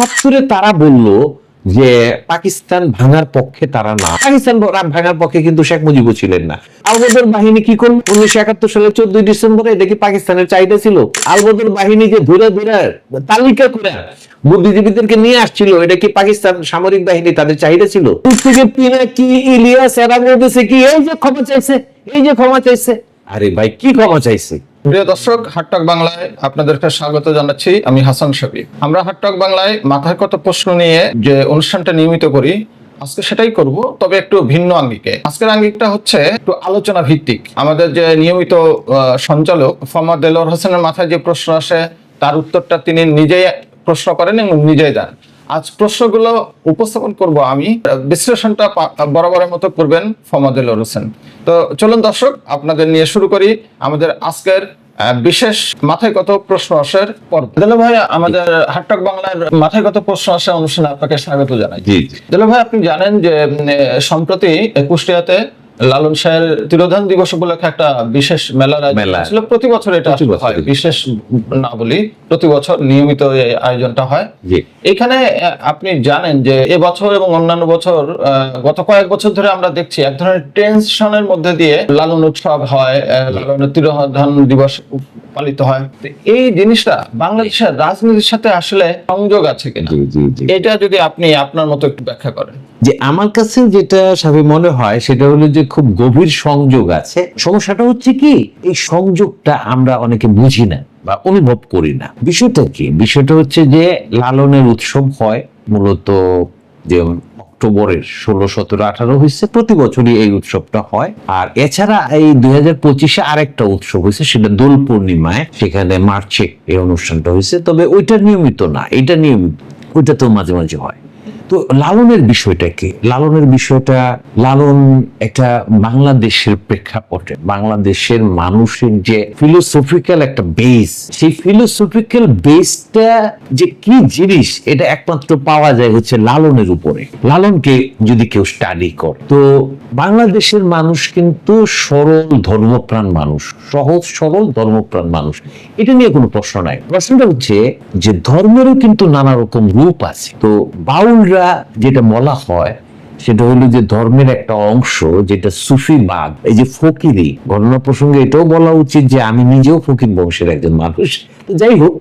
একাত্তরে তারা বলল যে পাকিস্তান ভাঙার পক্ষে তারা না। পাকিস্তান ভাঙার পক্ষে কিন্তু শেখ মুজিবও ছিলেন না। আলবদর বাহিনী কি করল? উনিশশো একাত্তর সালের চোদ্দই ডিসেম্বরে এটা কি পাকিস্তানের চাহিদা ছিল? আলবদর বাহিনী যে ধরে ধরে, তালিকা করে বুদ্ধিজীবীদেরকে নিয়ে আসছিল। এটা কি পাকিস্তান সামরিক বাহিনী তাদের চাহিদা ছিল? থেকে পিনাকি ইলিয়াস এরা বলতেছে কি, এই যে ক্ষমা চাইছে, এই যে ক্ষমা চাইছে। আরে ভাই, কি ক্ষমা চাইছে? প্রিয় দর্শক হাটটক বাংলায় আপনাদেরকে স্বাগত জানাচ্ছি আমি হাসান শফি। আমরা হাটটক বাংলায় মাথার কত প্রশ্ন নিয়ে যে অনুষ্ঠানটা নিয়মিত করি, আজকে সেটাই করব, তবে একটু ভিন্ন আঙ্গিকে। আজকের আঙ্গিকটা হচ্ছে একটু আলোচনা ভিত্তিক। আমাদের যে নিয়মিত সঞ্চালক ফমাদ দেলোর হোসেনের মাথায় যে প্রশ্ন আসে, তার উত্তরটা তিনি নিজেই প্রশ্ন করেন এবং নিজেই দেন আজ প্রশ্নগুলো উপস্থাপন করব আমি। বিশ্লেষণটা বরাবরের মতো করবেন ফমাদুল হোসেন। তো চলুন দর্শক আপনাদের নিয়ে শুরু করি। আমাদের আজকের বিশেষ মাথায় কত প্রশ্ন আসার পর দিল ভাই আমাদের হাটটক বাংলার মাথায় কত প্রশ্ন আসে অনুষ্ঠানে আপনাকে স্বাগত জানাই। জি দিল ভাই আপনি জানেন যে সম্প্রতি কুষ্টিয়াতে লালন শাহের তিরোধান দিবস উপলক্ষে একটা বিশেষ মেলার আয়োজন। ছিল প্রতি বছর এটা হয় বিশেষ না বলি প্রতি বছর নিয়মিত এই আয়োজনটা হয়। এখানে আপনি জানেন যে এবছর এবং অন্যান্য বছর গত কয়েক বছর ধরে আমরা দেখছি এক ধরনের টেনশনের মধ্যে দিয়ে লালন উৎসব হয় আহ, লালনের তিরোধান দিবস পালিত হয়। এই জিনিসটা বাংলাদেশের রাজনীতির সাথে আসলে সংযোগ আছে কিনা? এটা যদি আপনি আপনার মতো একটু ব্যাখ্যা করেন। যে আমার কাছে যেটা স্বাভাবিক মনে হয়, সেটা হলো যে খুব গভীর সংযোগ আছে। সমস্যাটা হচ্ছে কি, এই সংযোগটা আমরা অনেকে বুঝি না বা অনুভব করি না। বিষয়টা কি? বিষয়টা হচ্ছে যে লালনের উৎসব হয় মূলত যে অক্টোবরের ষোলো, সতেরো, আঠারো হয়েছে প্রতি বছরই এই উৎসবটা হয়। আর এছাড়া এই দুই হাজার পঁচিশে আরেকটা উৎসব হয়েছে সেটা দোল পূর্ণিমায়, সেখানে মার্চে এই অনুষ্ঠানটা হয়েছে তবে ওইটা নিয়মিত না, এটা নিয়মিত ওইটা তো মাঝে মাঝে হয়। তো লালনের বিষয়টা কি? লালনের বিষয়টা, লালন একটা বাংলাদেশের প্রেক্ষাপটে, বাংলাদেশের মানুষের যে ফিলোসফিক্যাল একটা বেস সেই ফিলোসফিক্যাল বেসটা যে কি জিনিস, এটা একমাত্র পাওয়া যায় হচ্ছে লালনের উপরে। লালনকে যদি কেউ স্টাডি করে, তো বাংলাদেশের মানুষ কিন্তু সরল ধর্মপ্রাণ মানুষ, সহজ সরল ধর্মপ্রাণ মানুষ। এটা নিয়ে কোনো প্রশ্ন নাই। প্রশ্নটা হচ্ছে যে ধর্মেরও কিন্তু নানা রকম রূপ আছে। তো বাউলরা যেটা বলা হয়, সেটা হলো যে ধর্মের একটা অংশ যেটা সুফিবাদ এই যে ফকিরি, ঘটনা প্রসঙ্গে এটাও বলা উচিত যে আমি নিজেও ফকির বংশের একজন মানুষ। তো যাই হোক,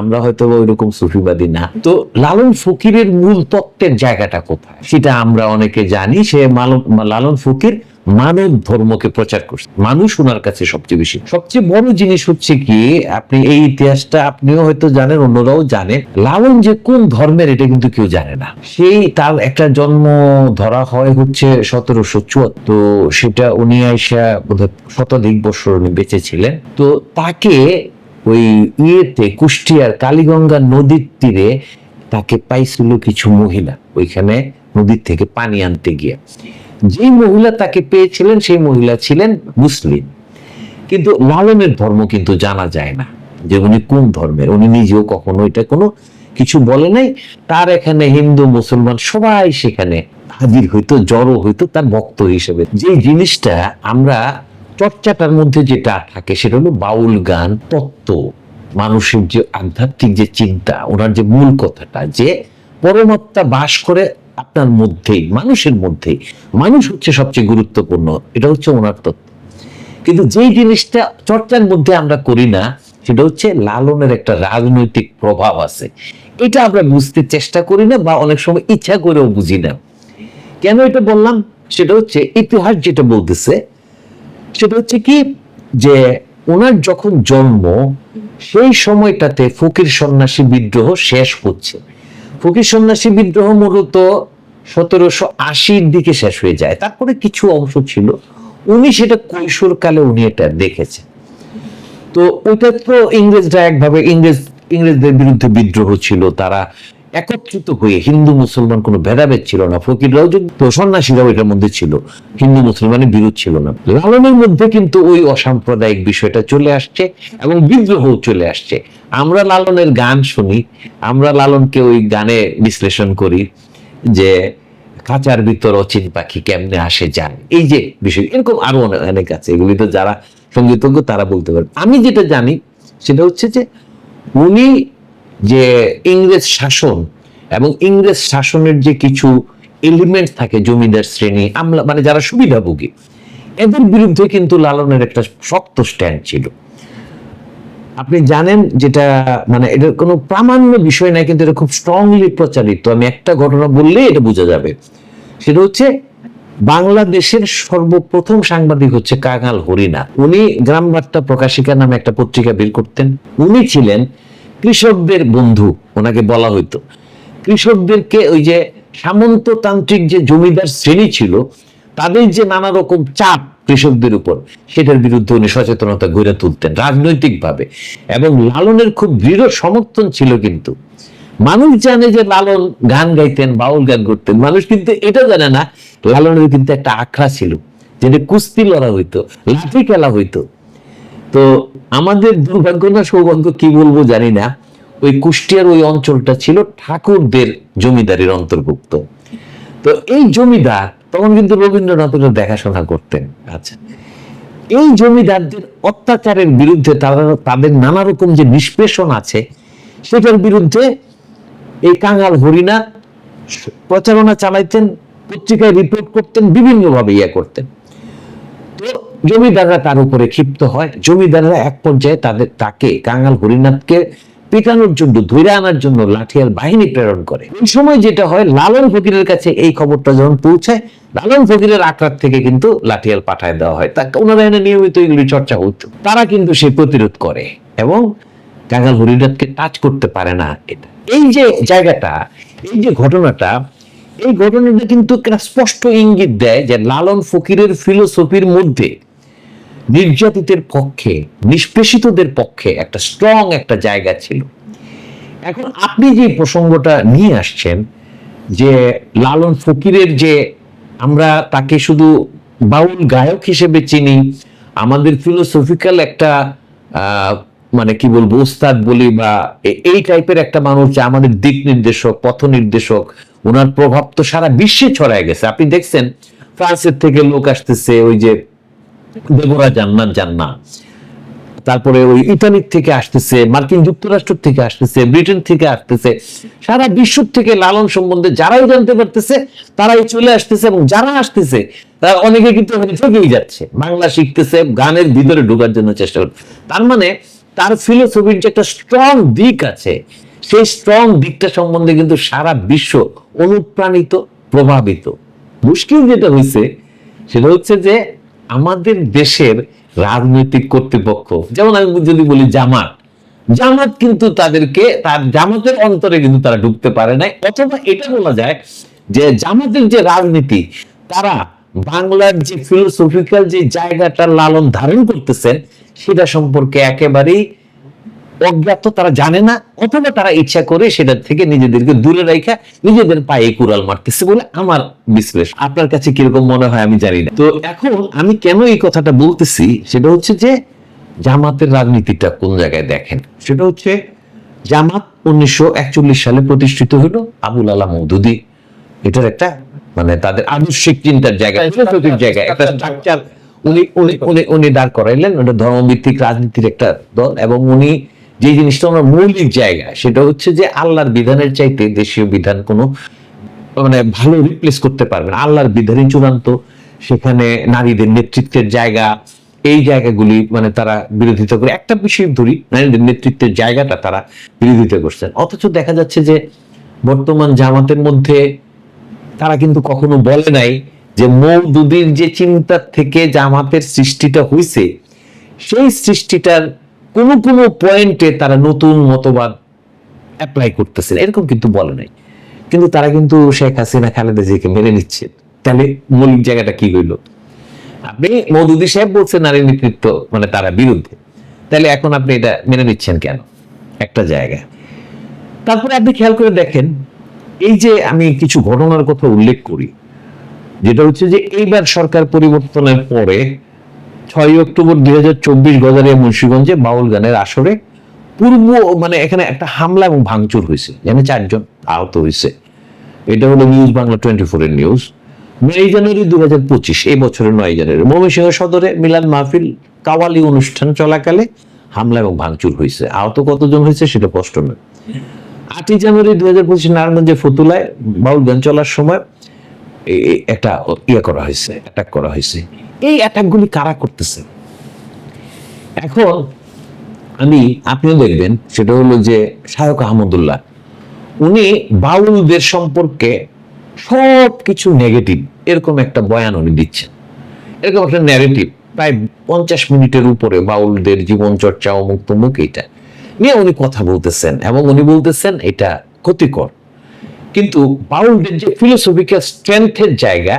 আমরা হয়তো ওই রকম সুফিবাদী না। তো লালন ফকিরের মূল তত্ত্বের জায়গাটা কোথায়? সেটা আমরা অনেকে জানি, সে লালন ফকির মানব ধর্মকে প্রচার করছে। মানুষ ওনার কাছে সবচেয়ে বেশি। সবচেয়ে বড় জিনিস হচ্ছে কি, আপনি এই ইতিহাসটা আপনিও হয়তো জানেন, অন্যরাও জানেন। লালন যে কোন ধর্মের, এটা কিন্তু কেউ জানে না। সেই তার একটা জন্ম ধরা হয় হচ্ছে সতেরোশো চুয়াত্তর। সেটা উনি আইসা শতাধিক বছর উনি বেঁচে ছিলেন। তো তাকে ওই ইয়েতে, কুষ্টিয়ার কালীগঙ্গা নদীর তীরে তাকে পাইছিল কিছু মহিলা। ওইখানে নদীর থেকে পানি আনতে গিয়ে। যেই মহিলা তাকে পেয়েছিলেন, সেই মহিলা ছিলেন মুসলিম। কিন্তু লালনের ধর্ম কিন্তু জানা যায় না যে উনি কোন ধর্মের। উনি নিজেও কখনো এটা কোনো কিছু বলে নাই। তার এখানে হিন্দু, মুসলমান সবাই সেখানে হাজির হইতো, জড়ো হইতো তার ভক্ত হিসেবে। যে জিনিসটা আমরা চর্চাটার মধ্যে যেটা থাকে সেটা হলো বাউল গান, তত্ত্ব, মানুষের যে আধ্যাত্মিক যে চিন্তা, ওনার যে মূল কথাটা যে পরমাত্মা বাস করে আপনার মধ্যেই, মানুষের মধ্যেই। মানুষ হচ্ছে সবচেয়ে গুরুত্বপূর্ণ, এটা হচ্ছে ওনার তত্ত্ব। কিন্তু যেই জিনিসটা চর্চার মধ্যে আমরা করি না, সেটা হচ্ছে লালনের একটা রাজনৈতিক প্রভাব আছে। এটা আমরা বুঝতে চেষ্টা করি না বা অনেক সময় ইচ্ছা করেও বুঝি না। কেন এটা বললাম? সেটা হচ্ছে ইতিহাস যেটা বলতেছে, সেটা হচ্ছে কি যে ওনার যখন জন্ম, সেই সময়টাতে ফকির সন্ন্যাসী বিদ্রোহ শেষ হচ্ছে। ফকির সন্ন্যাসী বিদ্রোহ মূলত সতেরোশো আশির দিকে শেষ হয়ে যায়। তারপরে কিছু অংশ ছিল। উনি সেটা কৈশোরকালে উনি এটা দেখেছেন। তো ওইটা তো ইংরেজরা একভাবে ইংরেজ, ইংরেজদের বিরুদ্ধে বিদ্রোহ ছিল। তারা একত্রিত হয়ে হিন্দু মুসলমান কোনো ভেদাভেদ ছিল না, ফকিররাও যদি সন্ন্যাসীরাও এটার মধ্যে ছিল, হিন্দু মুসলমানের বিরোধ ছিল না। লালনের মধ্যে কিন্তু ওই অসাম্প্রদায়িক বিষয়টা চলে আসছে এবং বিদ্রোহ চলে আসছে। আমরা লালনের গান শুনি, আমরা লালনকে ওই গানে বিশ্লেষণ করি যে খাঁচার ভিতর অচিন পাখি কেমনে আসে যায় এই যে বিষয়, এরকম আরও অনেক আছে, এগুলি তো যারা সঙ্গীতজ্ঞ তারা বলতে পারে। আমি যেটা জানি সেটা হচ্ছে যে উনি যে ইংরেজ শাসন এবং ইংরেজ শাসনের যে কিছু এলিমেন্ট থাকে জমিদার শ্রেণি, আমলা মানে যারা সুবিধাভোগী, এদের বিরুদ্ধে কিন্তু লালনের একটা শক্ত স্ট্যান্ড ছিল। আপনি জানেন যেটা মানে এটার কোনো প্রামাণ্য বিষয় নাই কিন্তু এটা খুব স্ট্রংলি প্রচারিত। আমি একটা ঘটনা বললেই এটা বোঝা যাবে। সেটা হচ্ছে, বাংলাদেশের সর্বপ্রথম সাংবাদিক হচ্ছে কাঙাল হরিনা। উনি গ্রাম বার্তা প্রকাশিকা নামে একটা পত্রিকা বের করতেন। উনি ছিলেন কৃষকদের বন্ধু, ওনাকে বলা হইতো। কৃষকদেরকে ওই যে সামন্ততান্ত্রিক যে জমিদার শ্রেণি ছিল, তাদের যে নানা রকম চাপ কৃষকদের উপর, সেটার বিরুদ্ধে উনি সচেতনতা গড়ে তুলতেন রাজনৈতিকভাবে। এবং লালনের খুব দৃঢ় সমর্থন ছিল কিন্তু। মানুষ জানে যে লালন গান গাইতেন, বাউল গান করতেন, মানুষ কিন্তু এটা জানে না, লালনের কিন্তু একটা আখড়া ছিল, যেটা কুস্তি লড়া হইতো, লাঠি খেলা হইতো। তো আমাদের দুর্ভাগ্য না সৌভাগ্য কি বলব জানি না। ওই কুষ্টিয়ার ওই অঞ্চলটা ছিল ঠাকুরদের জমিদারির অন্তর্ভুক্ত। তো এই জমিদার তখন কিন্তু রবীন্দ্রনাথ ওটা দেখাশোনা করতেন। আচ্ছা। এই জমিদারদের অত্যাচারের বিরুদ্ধে তারা তাদের নানা রকম যে নিষ্পেষণ আছে সেটার বিরুদ্ধে এই কাঙাল হরিণা প্রচারণা চালাইতেন পত্রিকায় রিপোর্ট করতেন বিভিন্নভাবে ইয়ে করতেন। জমিদাররা তার উপরে ক্ষিপ্ত হয়। জমিদাররা এক পর্যায়ে তাদের, তাকে কাঙাল হরিনাথকে পেটানোর জন্য, ধরে আনার জন্য লাঠিয়াল বাহিনী প্রেরণ করে। ওই সময় যেটা হয়, লালন ফকিরের কাছে এই খবরটা যখন পৌঁছায়, লালন ফকিরের আক্রাত থেকে কিন্তু লাঠিয়াল পাঠায় দেওয়া হয়। তা ওনারা এনে নিয়মিত এগুলি চর্চা হতো। তারা কিন্তু সে প্রতিরোধ করে এবং কাঙাল হরিনাথকে টাচ করতে পারে না এটা। এই যে জায়গাটা, এই যে ঘটনাটা, এই ঘটনাটা কিন্তু স্পষ্ট ইঙ্গিত দেয় যে লালন ফকিরের ফিলোসফির মধ্যে নির্যাতিতের পক্ষে, নিষ্পেষিতদের পক্ষে একটা স্ট্রং একটা জায়গা ছিল। এখন আপনি যে প্রসঙ্গটা নিয়ে আসছেন, যে লালন ফকিরের যে আমরা তাকে শুধু বাউল গায়ক হিসেবে চিনি, আমাদের ফিলোসফিক্যাল একটা মানে কি বলব উস্তাদ বলি বা এই টাইপের একটা মানুষ যে আমাদের দিক নির্দেশক, পথ নির্দেশক, ওনার প্রভাব তো সারা বিশ্বে ছড়ায় গেছে। আপনি দেখছেন, ফ্রান্সের থেকে লোক আসতেছে, ওই যে দেবরা জান্নাত জান্না তারপরে ওই ইতালির থেকে আসতেছে, মার্কিন যুক্তরাষ্ট্র থেকে আসতেছে, ব্রিটেন থেকে আসতেছে, সারা বিশ্ব থেকে লালন সম্বন্ধে যারাই জানতে পারতেছে, তারাই চলে আসতেছে এবং যারা আসতেছে, তারা অনেকে কিন্তু থেকেই যাচ্ছে। বাংলা শিখতেছে, গানের ভিতরে ঢোকার জন্য চেষ্টা করছে। তার মানে তার ফিলোসফির যে একটা স্ট্রং দিক আছে, সেই স্ট্রং দিকটা সম্বন্ধে কিন্তু সারা বিশ্ব অনুপ্রাণিত, প্রভাবিত। মুশকিল যেটা হয়েছে সেটা হচ্ছে যে আমাদের দেশের রাজনৈতিক কর্তৃপক্ষ, যেমন আমি যদি বলি জামাত জামাত কিন্তু তাদেরকে, তার জামাতের অন্তরে কিন্তু তারা ঢুকতে পারে নাই। অথবা এটা বলা যায় যে জামাতের যে রাজনীতি, তারা বাংলার যে ফিলোসফিক্যাল যে জায়গাটা লালন ধারণ করতেছেন, সেটা সম্পর্কে একেবারেই অজ্ঞাত তারা জানে না অথবা তারা ইচ্ছা করে সেটা থেকে নিজেদেরকে দূরে রাখা নিজেদের পায়ে কুড়াল মারতেছে বলে আমার বিশ্লেষণ। আপনার কাছে কীরকম মনে হয় আমি জানি না। তো এখন আমি কেন এই কথাটা বলতেছি সেটা হচ্ছে যে জামাতের রাজনীতিটা কোন জায়গায় দেখেন? সেটা হচ্ছে জামাত উনিশশো একচল্লিশ সালে প্রতিষ্ঠিত হলো আবুল আলা মৌদুদি। এটার একটা মানে তাদের আদর্শিক চিন্তার জায়গা ফিলোসফির জায়গা একটা স্ট্রাকচার উনি উনি উনি উনি দাঁড় করাইলেন ওটা ধর্মভিত্তিক রাজনীতির একটা দল এবং উনি যে জিনিসটা ওনার মৌলিক জায়গা, সেটা হচ্ছে যে আল্লাহর বিধানের চাইতে দেশীয় বিধান কোনো মানে ভালো রিপ্লেস করতে পারবে না। আল্লাহর বিধানই চূড়ান্ত। সেখানে নারীদের নেতৃত্বের জায়গা, এই জায়গাগুলি মানে তারা বিরোধিতা করে। একটা বিষয় ধরি, নারীদের নেতৃত্বের জায়গাটা তারা বিরোধিতা করছেন। অথচ দেখা যাচ্ছে যে বর্তমান জামাতের মধ্যে তারা কিন্তু কখনো বলে নাই যে মৌদুদির যে চিন্তা থেকে জামাতের সৃষ্টিটা হয়েছে সেই সৃষ্টিটার কোন কোনো পয়েন্টে তারা নতুন মতবাদ অ্যাপ্লাই করতেছেন এরকম কিন্তু বলে নাই। কিন্তু তারা কিন্তু শেখ হাসিনা, খালেদা জিকে মেনে নিচ্ছে। তাহলে মৌলিক জায়গাটা কি হইল? আপনি মৌদুদি সাহেব বলছেন নারী নেতৃত্ব মানে তারা বিরুদ্ধে। তাহলে এখন আপনি এটা মেনে নিচ্ছেন কেন? একটা জায়গায়। তারপরে আপনি খেয়াল করে দেখেন, এই যে আমি কিছু ঘটনার কথা উল্লেখ করি, যেটা হচ্ছে যে এইবার সরকার পরিবর্তনের পরে ছয় অক্টোবর দুই হাজার চব্বিশ গজারিয়া মুন্সিগঞ্জে বাউল গানের আসরে পূর্ব মানে এখানে একটা হামলা এবং ভাঙচুর হয়েছে, যেখানে চারজন আহত হয়েছে। এটা হলো নিউজ বাংলা টোয়েন্টি ফোর এর নিউজ নয় জানুয়ারি দু হাজার পঁচিশ, এই বছরের নয় জানুয়ারি, ময়মনসিংহ সদরে মিলাদ মাহফিল কাওয়ালি অনুষ্ঠান চলাকালে হামলা এবং ভাঙচুর হয়েছে। আহত কতজন হয়েছে সেটা স্পষ্ট নয়। আটই জানুয়ারি দুই হাজার পঁচিশ নারায়ণগঞ্জের ফতুলায় বাউল গান চলার সময় একটা ইয়ে করা হয়েছে অ্যাটাক করা হয়েছে। এই অ্যাটাকগুলি কারা করতেছে? এখন আমি, আপনিও দেখবেন, সেটা হলো যে শায়ক আহমদুল্লাহ, উনি বাউলদের সম্পর্কে সব কিছু নেগেটিভ এরকম একটা বয়ান উনি দিচ্ছেন। এরকম একটা ন্যারেটিভ প্রায় পঞ্চাশ মিনিটের উপরে বাউলদের জীবন চর্চা অমুক তমুক এটা নিয়ে উনি কথা বলতেছেন, এবং উনি বলতেছেন এটা ক্ষতিকর। কিন্তু বাউলদের যে ফিলোসফিক্যাল স্ট্রেংথের জায়গা,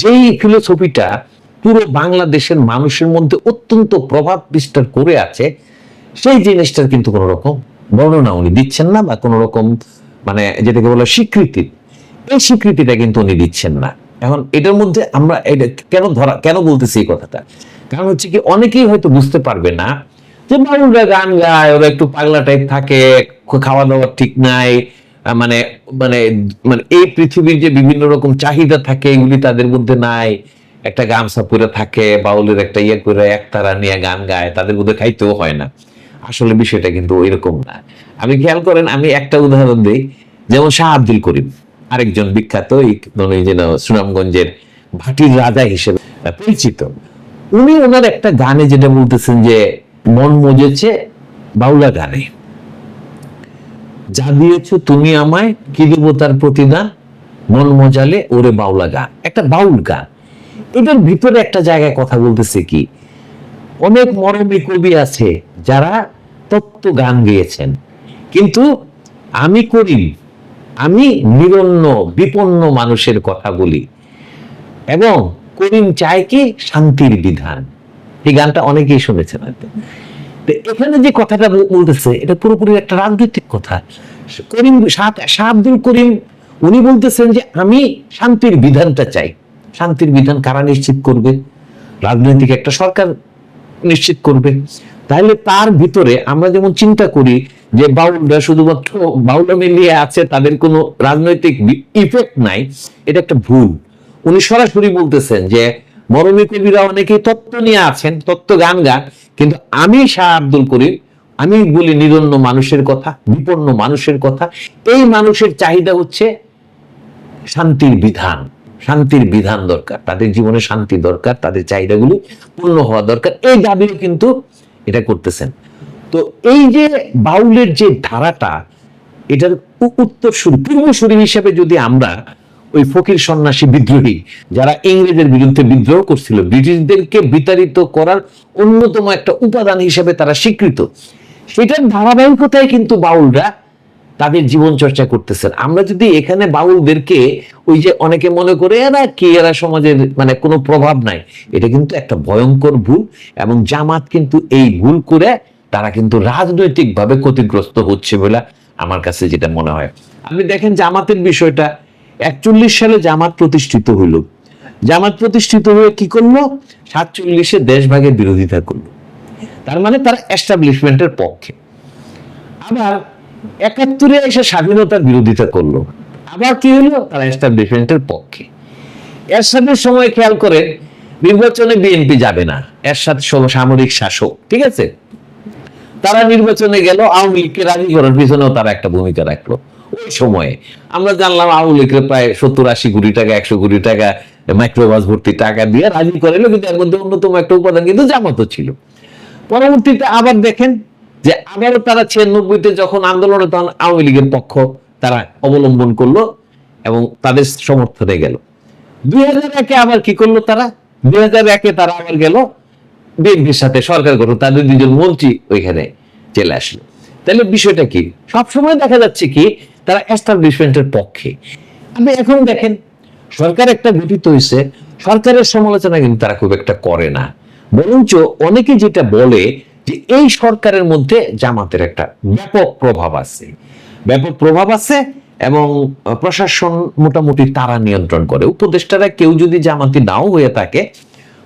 যেই ফিলোসফিটা পুরো বাংলাদেশের মানুষের মধ্যে অত্যন্ত প্রভাব বিস্তার করে আছে, সেই জিনিসটার কিন্তু কোনো রকম বর্ণনা উনি দিচ্ছেন না বা কোনো রকম মানে যেটাকে বলে স্বীকৃতি। এই স্বীকৃতিটা কিন্তু উনি দিচ্ছেন না। এখন এটার মধ্যে আমরা এটা কেন ধরা, কেন বলতেছি এই কথাটা? কারণ হচ্ছে কি অনেকেই হয়তো বুঝতে পারবে না যে মানুষরা গান গায়, ওরা একটু পাগলা টাইপ থাকে খাওয়া দাওয়া ঠিক নাই মানে মানে মানে এই পৃথিবীর যে বিভিন্ন রকম চাহিদা থাকে, এগুলি তাদের মধ্যে নাই। একটা গামছা পরে থাকে, বাউলের একটা ইয়ে করে একতারা নিয়ে গান গায়, তাদের মধ্যে খাইতেও হয় না। আসলে বিষয়টা কিন্তু এরকম না। আমি খেয়াল করেন, আমি একটা উদাহরণ দিই, যেমন শাহ আব্দুল করিম, আরেকজন বিখ্যাত মানে সুনামগঞ্জের ভাটির রাজা হিসেবে পরিচিত। উনি ওনার একটা গানে যেটা বলতেছেন যে, মন মজেছে বাউলা গানে। যা দিয়েছ তুমি আমায়, কি দেব তার প্রতিদান? মন মজালে ওরে বাউলা গান। একটা বাউল গান। এটার ভিতরে একটা জায়গায় কথা বলতেছে কি? অনেক মরমী কবি আছে যারা তত্ত্ব গান গেয়েছেন। কিন্তু আমি করি, আমি নিরন্ন, বিপন্ন মানুষের কথা বলি। এবং করিম চায় কি? শান্তির বিধান। এই গানটা অনেকেই শুনেছেন হয়তো। এখানে যে কথাটা বলতেছে, এটা পুরোপুরি একটা রাজনৈতিক কথা। করিম শাহ আব্দুল করিম, উনি বলতেছেন যে, আমি শান্তির বিধানটা চাই। শান্তির বিধান কারা নিশ্চিত করবে? রাজনৈতিক একটা সরকার নিশ্চিত করবে। তাহলে তার ভিতরে আমরা যেমন চিন্তা করি যে বাউলরা শুধুমাত্র বাউলামে নিয়ে আছে, তাদের কোনো রাজনৈতিক ইফেক্ট নাই, এটা একটা ভুল। উনি সরাসরি বলতেছেন যে মরমী কবিরা অনেকেই তত্ত্ব নিয়ে আছেন, তত্ত্ব গান গান, কিন্তু আমি শাহ আব্দুল করিম, আমি বলি নিরন্ন মানুষের কথা, বিপন্ন মানুষের কথা, এই মানুষের চাহিদা হচ্ছে শান্তির বিধান। শান্তির বিধান দরকার। তাদের জীবনে শান্তি দরকার, তাদের চাহিদাগুলি পূর্ণ হওয়া দরকার। এই দাবিও কিন্তু এটা করতেছেন। তো এই যে বাউলের যে ধারাটা, এটার উ- উত্তরসূরি, পূর্বসূরি হিসেবে যদি আমরা ওই ফকির সন্ন্যাসী বিদ্রোহী, যারা ইংরেজের বিরুদ্ধে বিদ্রোহ করছিল, ব্রিটিশদেরকে বিতাড়িত করার অন্যতম একটা উপাদান হিসেবে তারা স্বীকৃত, সেটার ধারাবাহিকতায় কিন্তু বাউলরা তাদের জীবন চর্চা করতেছেন। আমরা যদি এখানে বাউলদেরকে ওই যে অনেকে মনে করে, এরা কি? এরা সমাজের মানে কোনো প্রভাব নাই। এটা কিন্তু একটা ভয়ঙ্কর ভুল এবং জামাত কিন্তু এই ভুল করে তারা কিন্তু রাজনৈতিকভাবে ক্ষতিগ্রস্ত হচ্ছে বলে আমার কাছে যেটা মনে হয়। আপনি দেখেন জামাতের বিষয়টা, একচল্লিশ সালে জামাত প্রতিষ্ঠিত হইল। জামাত প্রতিষ্ঠিত হয়ে কি করল? সাতচল্লিশে দেশভাগের বিরোধিতা করল। তার মানে তারা এস্টাবলিশমেন্টের পক্ষে। আবার একাত্তরে এসে স্বাধীনতার বিরোধিতা করল। আবার কি হলো? তারা এস্টাবলিশমেন্টের পক্ষে। এরশাদের সময় খেয়াল করে নির্বাচনে বিএনপি যাবে না। এরশাদ সম- সামরিক শাসক ঠিক আছে? তারা নির্বাচনে গেল আওয়ামী লীগকে রাজি করার পিছনেও তারা একটা ভূমিকা রাখল। ওই সময়ে আমরা জানলাম আওয়ামী লীগের প্রায় সত্তর আশি কোটি টাকা একশো কোটি টাকা মাইক্রোবাস ভর্তি টাকা দিয়ে রাজি করাইলো কিন্তু এর মধ্যে অন্যতম একটা উপাদান কিন্তু জামাতও ছিল। পরবর্তীতে আবার দেখেন যে আবারও তারা ছিয়ানব্বইতে যখন আন্দোলনে তখন আওয়ামী লীগের পক্ষ তারা অবলম্বন করল এবং তাদের সমর্থনে গেল। দুই হাজার একে আবার কি করল তারা? দুই হাজার একে তারা আবার গেল, বিএনপির সাথে সরকার গঠন, তাদের দুজন মন্ত্রী ওইখানে চলে আসলো। তাহলে বিষয়টা কি? সবসময় দেখা যাচ্ছে কি, তারা এস্টাবলিশমেন্টের পক্ষে। আপনি এখন দেখেন, সরকার একটা গঠিত হয়েছে, সরকারের সমালোচনা কিন্তু তারা খুব একটা করে না। বরঞ্চ অনেকে যেটা বলে যে এই সরকারের মধ্যে জামাতের একটা ব্যাপক প্রভাব আছে। ব্যাপক প্রভাব আছে এবং প্রশাসন মোটামুটি তারা নিয়ন্ত্রণ করে। উপদেষ্টারা কেউ যদি জামাতি নাও হয়ে থাকে,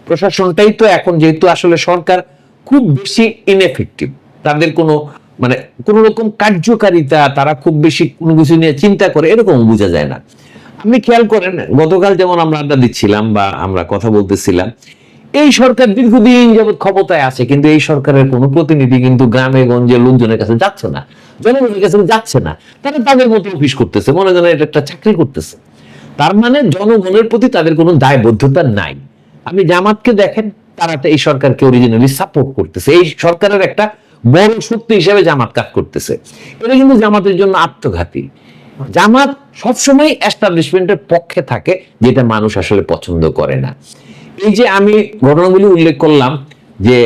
প্রশাসনটাই তো এখন যেহেতু আসলে সরকার খুব বেশি ইনএফেক্টিভ তাদের কোনো মানে কোনো রকম কার্যকারিতা তারা খুব বেশি কোনো কিছু নিয়ে চিন্তা করে এরকম বোঝা যায় না। আপনি খেয়াল করেন, গতকাল যেমন আমরা আড্ডা দিচ্ছিলাম বা আমরা কথা বলতেছিলাম এই সরকার দীর্ঘদিন যাবৎ ক্ষমতায় আছে, কিন্তু এই সরকারের কোনো প্রতিনিধি কিন্তু গ্রামে, গঞ্জে লোকজনের কাছে যাচ্ছে না, জনগণের কাছে যাচ্ছে না। তারা তাদের মতো অফিস করতেছে, মনে করেন এটা একটা চাকরি করতেছে। তার মানে জনগণের প্রতি তাদের কোনো দায়বদ্ধতা নাই। আপনি জামাতকে দেখেন, তারা এই সরকারকে অরিজিনালি সাপোর্ট করতেছে। এই সরকারের একটা বড় শক্তি হিসেবে জামাত কাজ করতেছে। এটা কিন্তু জামাতের জন্য আত্মঘাতী। জামাত সবসময় এস্টাবলিশমেন্টের পক্ষে থাকে, যেটা মানুষ আসলে পছন্দ করে না। এই যে আমি ঘটনাগুলি উল্লেখ করলাম, যে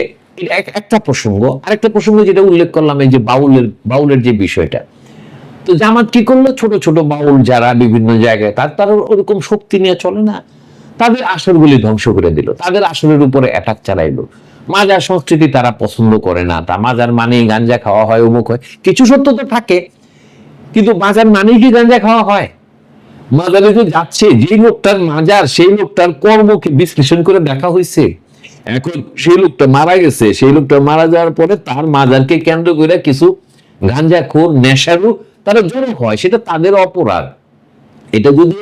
একটা প্রসঙ্গ, আরেকটা প্রসঙ্গ যেটা উল্লেখ করলাম, এই যে বাউলের বাউলের যে বিষয়টা। তো জামাত কি করল? ছোট ছোট বাউল যারা বিভিন্ন জায়গায়, তার তার ওরকম শক্তি নিয়ে চলে না। তাদের আসরগুলি ধ্বংস করে দিল। তাদের আসরের উপরে অ্যাটাক চালাইলো। মাজার সংস্কৃতি তারা পছন্দ করে না। তা মাজার মানেই গাঞ্জা খাওয়া হয়, অমুক হয়। কিছু সত্য তো থাকে, কিন্তু মাজার মানেই কি গাঞ্জা খাওয়া হয়? মাজারে যে যাচ্ছে, যে লোকটার মাজার, সেই লোকটার কর্মকে বিশ্লেষণ করে দেখা হয়েছে এখন সেই লোকটা মারা গেছে, সেই লোকটা মারা যাওয়ার পরে তার মাজারকে কেন্দ্র করে কিছু গাঞ্জাখোর নেশারু তারা জড়ো হয়, সেটা তাদের অপরাধ। এটা যদি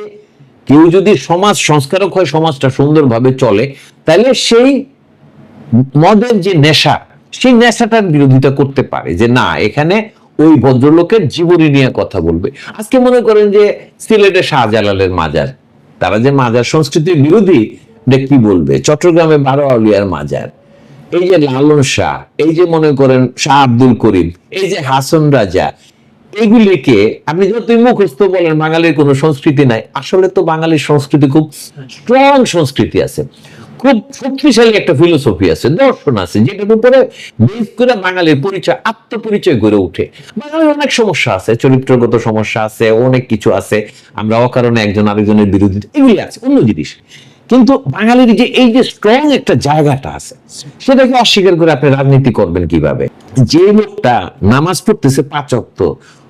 কেউ যদি সমাজ সংস্কারক হয়, সমাজটা সুন্দরভাবে চলে তাহলে সেই মদের যে নেশা, সেই নেশাটার বিরোধিতা করতে পারে যে না, এখানে ওই ভদ্রলোকের জীবনী নিয়ে কথা বলবে। আজকে মনে করেন যে সিলেটে শাহজালালের মাজার। তারা যে মাজার সংস্কৃতির বিরোধী, এটা কি বলবে? চট্টগ্রামে বারো আউলিয়ার মাজার। এই যে লালন শাহ, এই যে মনে করেন শাহ আব্দুল করিম, এই যে হাসন রাজা, এগুলিকে আপনি যতই মুখস্থ বলেন, বাঙালির কোনো সংস্কৃতি নাই। আসলে তো বাঙালির সংস্কৃতি খুব স্ট্রং সংস্কৃতি আছে। খুব শক্তিশালী একটা ফিলোসফি আছে, দর্শন আছে, যেটার উপরে বেস করে বাঙালির পরিচয়, আত্মপরিচয় গড়ে ওঠে। বাঙালির অনেক সমস্যা আছে, চরিত্রগত সমস্যা আছে, অনেক কিছু আছে। আমরা অকারণে একজন আরেকজনের বিরোধী এগুলি আছে, অন্য জিনিস। কিন্তু বাঙালির যে এই যে স্ট্রং একটা জায়গাটা আছে, সেটাকে অস্বীকার করে আপনি রাজনীতি করবেন কীভাবে? যে লোকটা নামাজ পড়তেছে পাঁচ অক্ত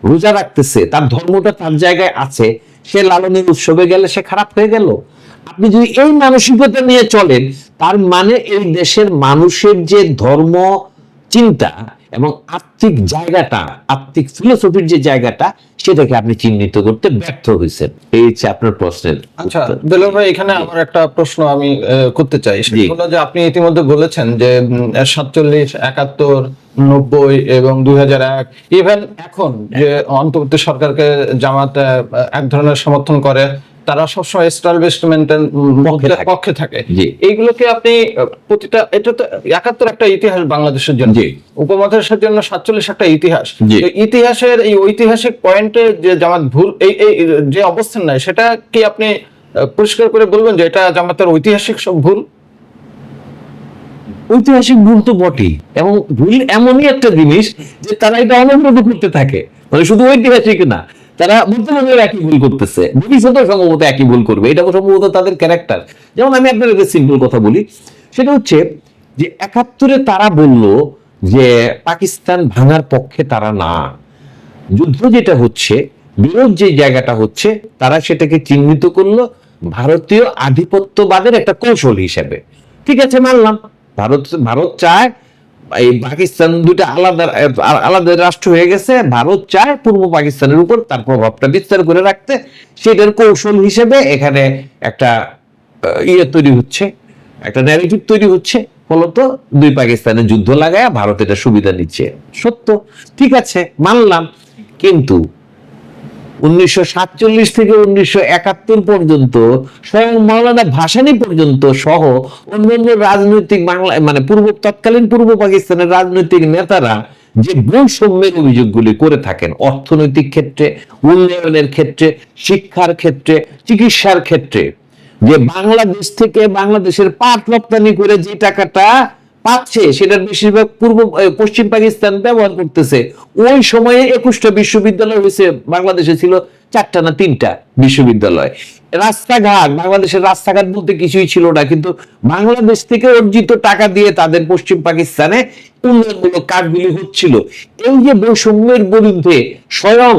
রোজা রাখতেছে, তার ধর্মটা তার জায়গায় আছে, সে লালনের উৎসবে গেলে সে খারাপ হয়ে গেল। আপনি যদি এই মানসিকতা নিয়ে চলেন তার মানে এই দেশের মানুষের যে ধর্ম চিন্তা এবং আত্মিক জায়গাটা আত্মিক ফিলোসফির যে জায়গাটা সেটাকে আপনি চিহ্নিত করতে ব্যর্থ হয়েছেন। এই হচ্ছে আপনার প্রশ্নের আচ্ছা উত্তর। ভাই এখানে আমার একটা প্রশ্ন আমি করতে চাই। সেটা হলো যে আপনি ইতিমধ্যে বলেছেন যে সাতচল্লিশ একাত্তর নব্বই এবং দুই হাজার এক ইভেন এখন যে অন্তর্বর্তী সরকারকে জামাত এক ধরনের সমর্থন করে তারা সবসময় এস্টাবলিশমেন্টের পক্ষে থাকে। পক্ষে থাকে। এইগুলোকে আপনি প্রতিটা এটা তো একাত্তর একটা ইতিহাস বাংলাদেশের জন্য। উপমহাদেশের জন্য সাতচল্লিশ একটা ইতিহাস। ইতিহাসের এই ঐতিহাসিক পয়েন্টে যে জামাত ভুল এই এই যে অবস্থান নাই সেটা কি আপনি পরিষ্কার করে বলবেন যে এটা জামাতের ঐতিহাসিক সব ভুল? ঐতিহাসিক ভুল তো বটেই। এবং ভুল এমনই একটা জিনিস যে তারা এটা অনবরত করতে থাকে। মানে শুধু ঐতিহাসিক না তারা বর্তমানে একই ভুল করতেছে। ভবিষ্যতেও সম্ভবত একই ভুল করবে। এটা সম্ভবত তাদের ক্যারেক্টার যেমন আমি আপনার একটা সিম্পল কথা বলি, সেটা হচ্ছে যে একাত্তরে তারা বলল যে পাকিস্তান ভাঙার পক্ষে তারা না। যুদ্ধ যেটা হচ্ছে, বিরোধ যে জায়গাটা হচ্ছে, তারা সেটাকে চিহ্নিত করল ভারতীয় আধিপত্যবাদের একটা কৌশল হিসেবে। ঠিক আছে, মানলাম। ভারত ভারত চায় এই পাকিস্তান দুটো আলাদা আলাদা রাষ্ট্র হয়ে গেছে, ভারত চায় পূর্ব পাকিস্তানের উপর, তার প্রভাবটা বিস্তার করে রাখতে, সেটার কৌশল হিসেবে এখানে একটা ইয়ে তৈরি হচ্ছে, একটা ন্যারেটিভ তৈরি হচ্ছে, ফলত দুই পাকিস্তানের যুদ্ধ লাগায় ভারত এটা সুবিধা নিচ্ছে। সত্য, ঠিক আছে, মানলাম, কিন্তু উনিশশো সাতচল্লিশ থেকে উনিশশো একাত্তর পর্যন্ত স্বয়ং মাওলানা ভাসানী পর্যন্ত সহ অন্যান্য রাজনৈতিক বাংলা মানে পূর্ব, তৎকালীন পূর্ব পাকিস্তানের রাজনৈতিক নেতারা যে বৈষম্যের অভিযোগগুলি করে থাকেন, অর্থনৈতিক ক্ষেত্রে, উন্নয়নের ক্ষেত্রে, শিক্ষার ক্ষেত্রে, চিকিৎসার ক্ষেত্রে, যে বাংলাদেশ থেকে বাংলাদেশের পাট রপ্তানি করে যে টাকাটা পাচ্ছে, সেটার বেশিরভাগ পূর্ব পশ্চিম পাকিস্তান ব্যবহার করতেছে। ওই সময়ে একুশটা বিশ্ববিদ্যালয় হয়েছে, বাংলাদেশে ছিল চারটা না তিনটা বিশ্ববিদ্যালয়। রাস্তাঘাট, বাংলাদেশের রাস্তাঘাট বলতে কিছুই ছিল না, কিন্তু বাংলাদেশ থেকে অর্জিত টাকা দিয়ে তাদের পশ্চিম পাকিস্তানে উন্নয়নমূলক কাজগুলি হচ্ছিল। এই যে বৈষম্যের বিরুদ্ধে স্বয়ং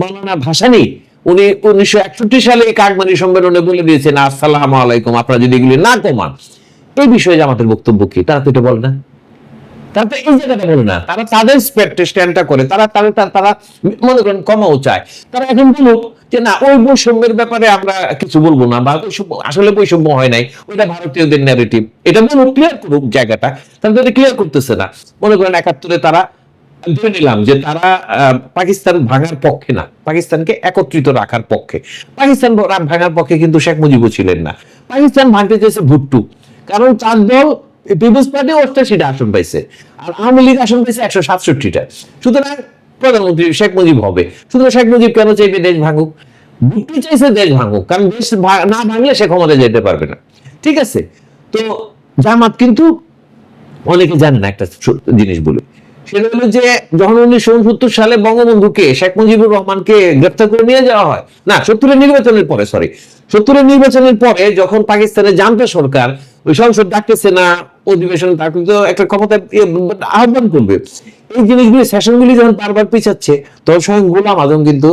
মাওলানা ভাসানী, উনি উনিশশো একষট্টি সালে কাকমানি সম্মেলনে বলে দিয়েছেন, আসসালাম আলাইকুম আপনারা যদি এগুলি না কমান। এই বিষয়ে জামাতের বক্তব্য কি? তারা তো এটা বলে না। তারা তো এই জায়গাটা বলে না। তারা তাদের স্ট্যান্ডটা করে, তারা তারা তারা- মনে করেন কমাও চায়। তারা এখন যে, না, ওই বৈষম্যের ব্যাপারে আমরা কিছু বলব না বা আসলে বৈষম্য হয় নাই। ওইটা ভারতীয়দের ন্যারেটিভ এটা ক্লিয়ার করুক জায়গাটা। তারা তো ক্লিয়ার করতেছে না। মনে করেন একাত্তরে তারা ধরে নিলাম যে, তারা পাকিস্তান ভাঙার পক্ষে না। পাকিস্তানকে একত্রিত রাখার পক্ষে। পাকিস্তান ভাঙার পক্ষে কিন্তু শেখ মুজিবও ছিলেন না। পাকিস্তান ভাঙতে চেয়েছে ভুট্টু। কারণ তার দল পিপুলস পার্টি অষ্টাশিটা আসন পাইছে, আর আওয়ামী লীগ আসন পাইছে একশো সাতষট্টিটা। সুতরাং প্রধানমন্ত্রী শেখ মুজিব হবে। সুতরাং শেখ মুজিব কেন চাইবে দেশ ভাঙুক? ভুট্টু চাইছে দেশ ভাঙুক, কারণ দেশ না ভাঙলে সে ক্ষমতায় যেতে পারবে না। ঠিক আছে? তো জামাত কিন্তু অনেকে জানে না একটা জিনিস বলে। সেটা হলো যে যখন উনিশশো উনসত্তর সালে বঙ্গবন্ধুকে শেখ মুজিবুর রহমানকে গ্রেপ্তার করে নিয়ে যাওয়া হয়, না, সত্তরের নির্বাচনের পরে সরি সত্তরের নির্বাচনের পরে যখন পাকিস্তানের জানতে সরকার ওই সংসদ ডাকতেছে না, অধিবেশন ডাকলে তো একটা ক্ষমতা ইয়ে আহ্বান করবে। এই জিনিসগুলি সেশনগুলি যখন বারবার পিছাচ্ছে, তখন স্বয়ং গোলাম আজম কিন্তু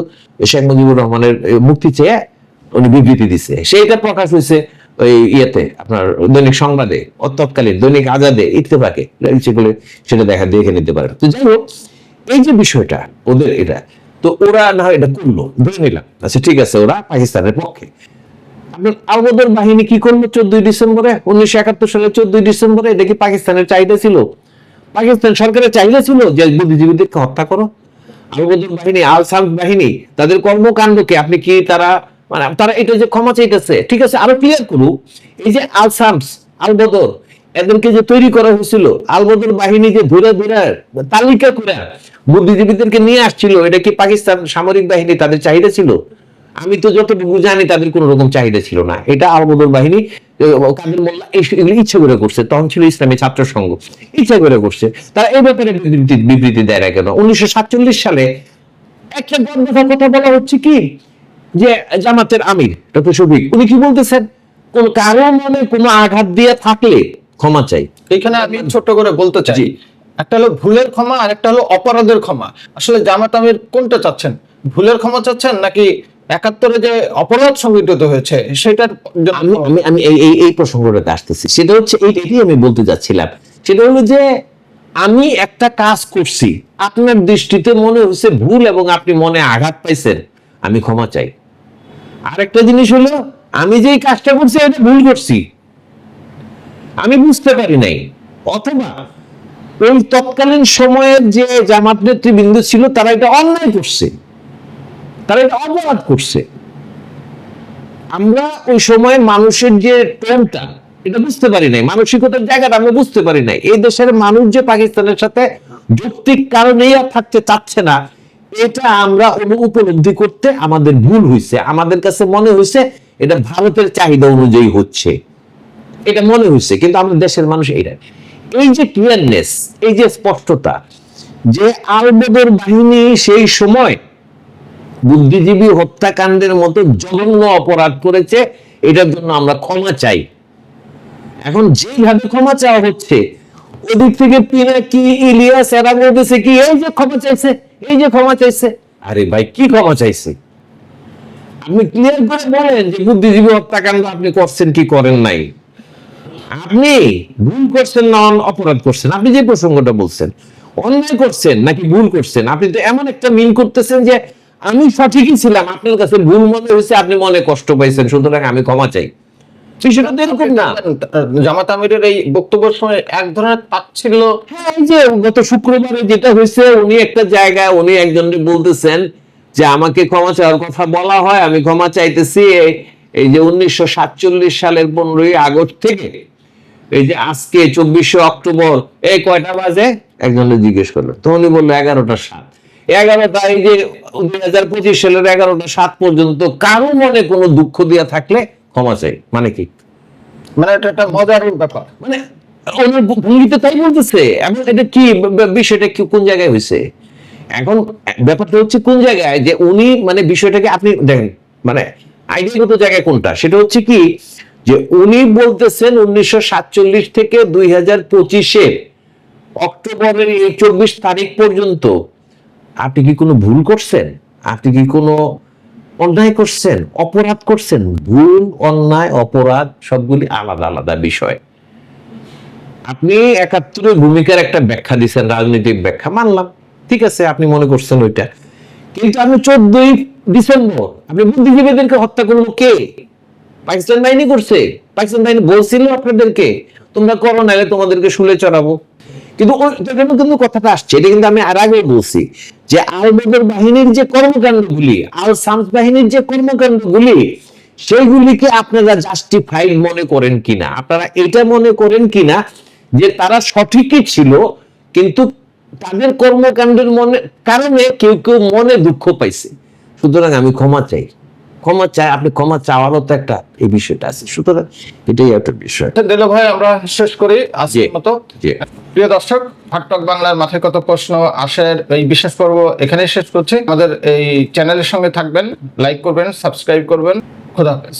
শেখ মুজিবুর রহমানের মুক্তি চেয়ে উনি বিবৃতি দিচ্ছে। সেইটা প্রকাশ হয়েছে ওই ইয়েতে, আপনার দৈনিক সংবাদে দৈনিক আজাদে, ইত্তেফাকে। করলে সেটা দেখা, দেখে নিতে পারেন। তো যাই হোক, এই যে বিষয়টা, ওদের এটা, তো ওরা না এটা করল, ধরে নিলাম। আচ্ছা ঠিক আছে, ওরা পাকিস্তানের পক্ষে। আপনার আলবদর বাহিনী কি করল চোদ্দই ডিসেম্বরে? উনিশশো একাত্তর সালে চোদ্দই ডিসেম্বরে? এটা কি পাকিস্তানের চাহিদা ছিল? পাকিস্তান সরকারের চাহিদা ছিল যে বুদ্ধিজীবীদেরকে হত্যা করো। আলবদর বাহিনী, আল সাম বাহিনী, তাদের কর্মকাণ্ডকে আপনি কি তারা মানে তারা এটা যে ক্ষমা চাইতেছে? ঠিক আছে, আরও ক্লিয়ার করুক এই যে আল সামস, আল বদর, এদেরকে যে তৈরি করা হয়েছিল, আল বদর বাহিনী যে ধরে ধরে তালিকা করে বুদ্ধিজীবীদেরকে নিয়ে আসছিল, এটা কি পাকিস্তান সামরিক বাহিনী তাদের চাহিদা ছিল? আমি তো যতটুকু জানি তাদের কোনো রকম চাহিদা ছিল না। এটা আলবদর বাহিনী কাদের মোল্লা এগুলো ইচ্ছা করে করছে। তখন ছিল ইসলামী ছাত্র সংঘ ইচ্ছা করে করছে। তারা এই ব্যাপারে বিবৃতি দেয় না কেন? উনিশশো সাতচল্লিশ সালে একটা গর্বতার কথা বলা হচ্ছে কি যে জামাতের আমির ডক্টর শফিক উনি কি বলতেছেন? কোন কারও মনে কোনো আঘাত দিয়ে থাকলে ক্ষমা চাই। এখানে আমি ছোট্ট করে বলতে চাই একটা হলো ভুলের ক্ষমা আর একটা হলো অপরাধের ক্ষমা। আসলে জামাত আমির কোনটা চাচ্ছেন? ভুলের ক্ষমা চাচ্ছেন নাকি একাত্তরে যে অপরাধ সংঘটিত হয়েছে, সেটার আমি আমি এই এই প্রসঙ্গটাতে আসতেছি। সেটা হচ্ছে এই এটাই আমি বলতে যাচ্ছিলাম। সেটা হলো যে আমি একটা কাজ করছি। আপনার দৃষ্টিতে মনে হচ্ছে ভুল এবং আপনি মনে আঘাত পাইছেন। আমি ক্ষমা চাই। আরেকটা জিনিস হলো, আমি যেই কাজটা করছি, এটা ভুল করছি। আমি বুঝতে পারি নাই। অথবা ওই তৎকালীন সময়ের যে জামাত নেতৃবৃন্দ ছিল, তারা এটা অন্যায় করছে। তারা এটা অপরাধ করছে। আমরা ওই সময় মানুষের যে টোনটা এটা বুঝতে পারি নাই। মানসিকতার জায়গাটা আমরা বুঝতে পারি নাই। এই দেশের মানুষ যে পাকিস্তানের সাথে যৌক্তিক কারণেই আর থাকতে চাচ্ছে না, এটা আমরা উপলব্ধি করতে আমাদের ভুল হয়েছে আমাদের কাছে মনে হয়েছে এটা ভারতের চাহিদা অনুযায়ী হচ্ছে। এটা মনে হয়েছে কিন্তু আমাদের দেশের মানুষ এইটা এই যে ক্লিয়ারনেস এই যে স্পষ্টতা, যে আলবদর বাহিনী সেই সময় বুদ্ধিজীবী হত্যাকাণ্ডের মতো জঘন্য অপরাধ করেছে, এটার জন্য আমরা ক্ষমা চাই। এখন যেভাবে ক্ষমা চাওয়া হচ্ছে, ওদিক থেকে পিনাকি ইলিয়াস, এরা বলতেছে কি, এই যে ক্ষমা চাইছে, এই যে ক্ষমা চাইছে। আরে ভাই, কি ক্ষমা চাইছে? আপনি ক্লিয়ার করে বলেন যে বুদ্ধিজীবী হত্যাকাণ্ড আপনি করছেন কি করেন নাই। আপনি ভুল করছেন না অপরাধ করছেন। আপনি যে প্রসঙ্গটা বলছেন, অন্যায় করছেন নাকি ভুল করছেন, আপনি তো এমন একটা মিল করতেছেন যে আমি সঠিকই ছিলাম আপনার কাছে ভুল মনে হয়েছে আপনি মনে কষ্ট পাইছেন সুতরাং আমি ক্ষমা চাই। বিষয়টা এরকম না। জামাত আমিরের এই বক্তব্যের সময় এক ধরনের তাচ্ছিল্য হ্যাঁ এই যে গত শুক্রবারে যেটা হয়েছে উনি একটা জায়গায় উনি একজনকে বলতেছেন যে আমাকে ক্ষমা চাওয়ার কথা বলা হয় আমি ক্ষমা চাইতেছি। এই- যে উনিশশো সাতচল্লিশ সালের পনেরোই আগস্ট থেকে এই যে আজকে চব্বিশে অক্টোবর এই কয়টা বাজে? একজনে জিজ্ঞেস করল। তো উনি বলল এগারোটা সাত। এই যে দুই হাজার পঁচিশ সালের এগারোটা সাত পর্যন্ত কারও মনে কোনো দুঃখ দিয়া থাকলে ক্ষমা চাই। মানে কি? মানে এটা একটা মজার ব্যাপার। মানে তাই বলতেছে। এখন এটা কি বিষয়টা কি কোন জায়গায় হয়েছে? এখন ব্যাপারটা হচ্ছে কোন জায়গায়? যে উনি মানে বিষয়টাকে আপনি দেখেন মানে আইডিয়াগত জায়গায় কোনটা? সেটা হচ্ছে কি যে উনি বলতেছেন উনিশশো সাতচল্লিশ থেকে দুই হাজার পঁচিশে অক্টোবরের এই চব্বিশ তারিখ পর্যন্ত আপনি কি কোনো ভুল করছেন? আপনি কি কোনো অন্যায় করছেন? অপরাধ করছেন? ভুল, অন্যায়, অপরাধ সবগুলি আলাদা আলাদা বিষয়। আপনি একাত্তরের ভূমিকার একটা ব্যাখ্যা দিচ্ছেন রাজনৈতিক ব্যাখ্যা, মানলাম। ঠিক আছে, আপনি মনে করছেন ওইটা। কিন্তু আপনি চোদ্দই ডিসেম্বর, আপনি বুদ্ধিজীবীদেরকে হত্যা করল কে? পাকিস্তান বাহিনী করছে। পাকিস্তান বাহিনী বলছিল আপনাদেরকে, তোমরা করো, নাহলে তোমাদেরকে শুলে চড়াবো। কিন্তু কিন্তু কথাটা আসছে, এটা কিন্তু আমি আর আগে বলছি যে আল বদর বাহিনীর যে কর্মকাণ্ডগুলি, আল সামস বাহিনীর যে কর্মকাণ্ডগুলি, সেইগুলিকে আপনারা জাস্টিফাইড মনে করেন কিনা? আপনারা এটা মনে করেন কিনা যে তারা সঠিকই ছিল, কিন্তু তাদের কর্মকাণ্ডের মনে কারণে কেউ কেউ মনে দুঃখ পাইছে। সুতরাং আমি ক্ষমা চাই। ক্ষমা চাই আপনি ক্ষমা চাওয়ারও তো একটা এই বিষয়টা আছে। সুতরাং এটাই একটা বিষয়। দিল ভাই আমরা শেষ করি আজকের। মতো। প্রিয় দর্শক হাটটক বাংলার মাথায় কত প্রশ্ন আসার এই বিশেষ পর্ব এখানেই শেষ করছি। আমাদের এই চ্যানেলের সঙ্গে থাকবেন লাইক করবেন সাবস্ক্রাইব করবেন। খোদা হাফেজ।